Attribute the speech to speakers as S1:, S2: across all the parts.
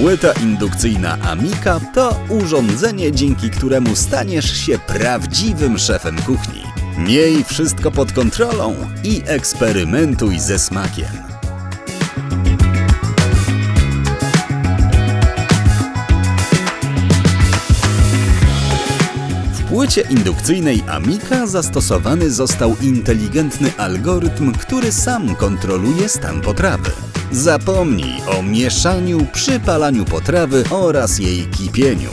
S1: Płyta indukcyjna Amika to urządzenie, dzięki któremu staniesz się prawdziwym szefem kuchni. Miej wszystko pod kontrolą i eksperymentuj ze smakiem. W płycie indukcyjnej Amika zastosowany został inteligentny algorytm, który sam kontroluje stan potrawy. Zapomnij o mieszaniu, przypalaniu potrawy oraz jej kipieniu.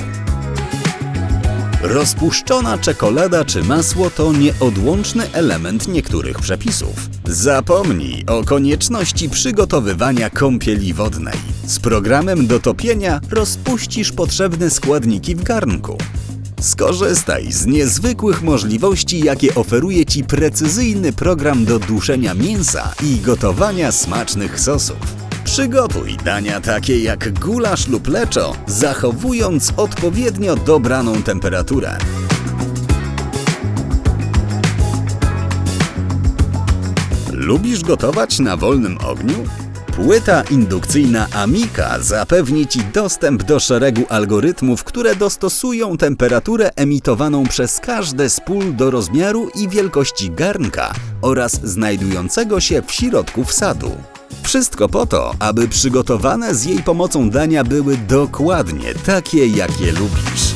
S1: Rozpuszczona czekolada czy masło to nieodłączny element niektórych przepisów. Zapomnij o konieczności przygotowywania kąpieli wodnej. Z programem do topienia rozpuścisz potrzebne składniki w garnku. Skorzystaj z niezwykłych możliwości, jakie oferuje Ci precyzyjny program do duszenia mięsa i gotowania smacznych sosów. Przygotuj dania takie jak gulasz lub leczo, zachowując odpowiednio dobraną temperaturę. Lubisz gotować na wolnym ogniu? Płyta indukcyjna Amika zapewni Ci dostęp do szeregu algorytmów, które dostosują temperaturę emitowaną przez każde z pól do rozmiaru i wielkości garnka oraz znajdującego się w środku wsadu. Wszystko po to, aby przygotowane z jej pomocą dania były dokładnie takie, jakie lubisz.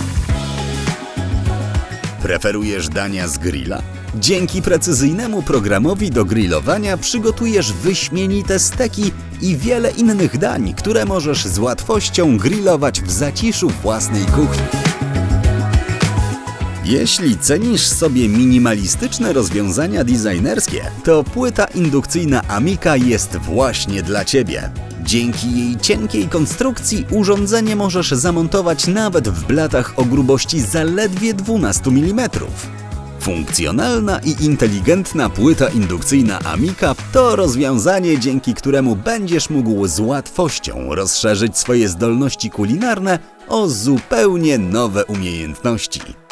S1: Preferujesz dania z grilla? Dzięki precyzyjnemu programowi do grillowania przygotujesz wyśmienite steki i wiele innych dań, które możesz z łatwością grillować w zaciszu własnej kuchni. Jeśli cenisz sobie minimalistyczne rozwiązania designerskie, to płyta indukcyjna Amika jest właśnie dla Ciebie. Dzięki jej cienkiej konstrukcji urządzenie możesz zamontować nawet w blatach o grubości zaledwie 12 mm. Funkcjonalna i inteligentna płyta indukcyjna Amika to rozwiązanie, dzięki któremu będziesz mógł z łatwością rozszerzyć swoje zdolności kulinarne o zupełnie nowe umiejętności.